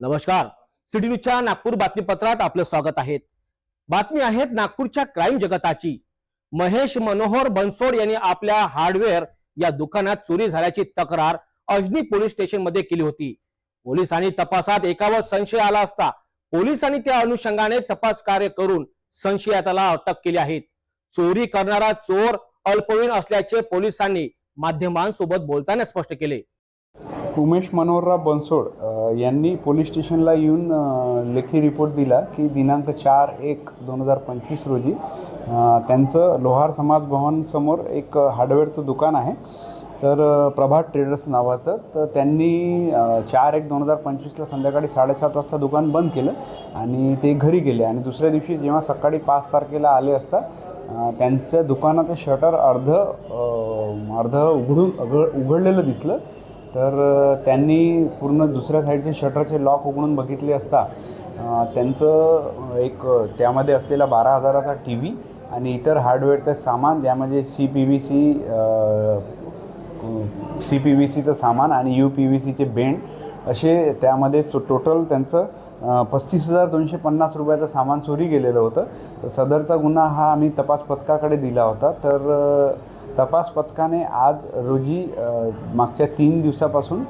नमस्कार. सिटी न्यूजच्या नागपूर बातमीपत्रात आपलं स्वागत आहे. बातमी आहेत नागपूरच्या क्राईम जगताची. महेश मनोहर बनसोड यांनी आपल्या हार्डवेअर या दुकानात चोरी झाल्याची तक्रार अजनी पोलीस स्टेशनमध्ये केली होती. पोलिसांनी तपासात एकावर संशय आला असता पोलिसांनी त्या अनुषंगाने तपास कार्य करून संशयाताला अटक केली आहे. चोरी करणारा चोर अल्पवयीन असल्याचे पोलिसांनी माध्यमांसोबत बोलताना स्पष्ट केले. उमेश मनोहरराव बनसोड यांनी पोलीस स्टेशनला येऊन लेखी रिपोर्ट दिला की दिनांक चार एक दोन हजार पंचवीस रोजी त्यांचं लोहार समाज भवनसमोर एक हार्डवेअरचं दुकान आहे. तर प्रभात ट्रेडर्स नावाचं. तर त्यांनी चार एक दोन हजार पंचवीसला संध्याकाळी साडेसात वाजता दुकान बंद केलं आणि ते घरी गेले. आणि दुसऱ्या दिवशी जेव्हा सकाळी पाच तारखेला आले असता त्यांचं दुकानाचं शटर अर्ध अर्ध उघडून उघड उघडलेलं दिसलं. तर त्यांनी पूर्ण दुसऱ्या साईडचे शटरचे लॉक उघडून बघितले असता त्यांचं एक त्यामध्ये असलेला बारा हजाराचा टी व्ही आणि इतर हार्डवेअरचं सामान ज्यामध्ये C P V C C P V सीचं सामान आणि यू पी व्ही सीचे बेंड असे त्यामध्ये टोटल त्यांचं पस्तीस हजार दोनशे पन्नास रुपयाचं सामान चोरी गेलेलं होतं. तर सदरचा गुन्हा हा आम्ही तपास पथकाकडे दिला होता. तर तपास पथकाने आज रोजी मागच्या तीन दिवसापासून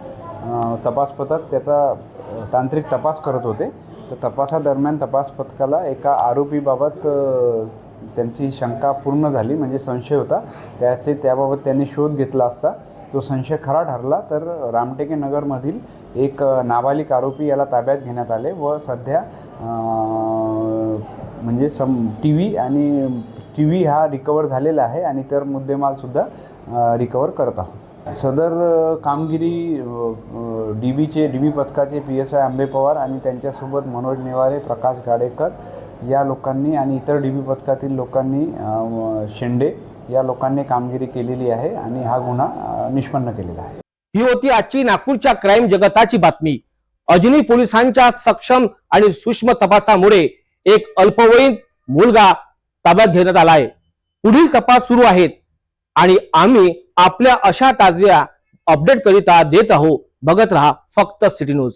तपास पथक त्याचा तांत्रिक तपास करत होते. तर तपासादरम्यान तपास पथकाला एका आरोपीबाबत त्यांची शंका पूर्ण झाली म्हणजे संशय होता. त्याचे त्याबाबत त्यांनी शोध घेतला असता. तो संशय खरा ठरला तर रामटेके नगरमधील एक नाबालिक आरोपी याला ताब्यात घेण्यात आले व सध्या म्हणजे सम टी व्ही आणि टी व्ही हा रिकवर झालेला आहे आणि तर मुद्देमालसुद्धा रिकवर करत आहोत. सदर कामगिरी डी बीचे डी बी पथकाचे पी एस आय आंबे पवार आणि त्यांच्यासोबत मनोज नेवारे प्रकाश गाडेकर या लोकांनी आणि इतर डी बी पथकातील लोकांनी शेंडे या लोकांनी कामगिरी केलेली आहे आणि हा गुन्हा निष्पन्न केलेला आहे. ही होती आजची नागपूरच्या क्राईम जगताची बातमी. अजनी पोलिसांच्या सक्षम आणि सूक्ष्म तपासामुळे एक अल्पवयीन मुलगा ताब्यात घेण्यात आलाय. पुढील तपास सुरू आहेत आणि आम्ही आपल्या अशा ताज्या अपडेट करिता देत आहोत. बघत रहा फक्त सिटी न्यूज.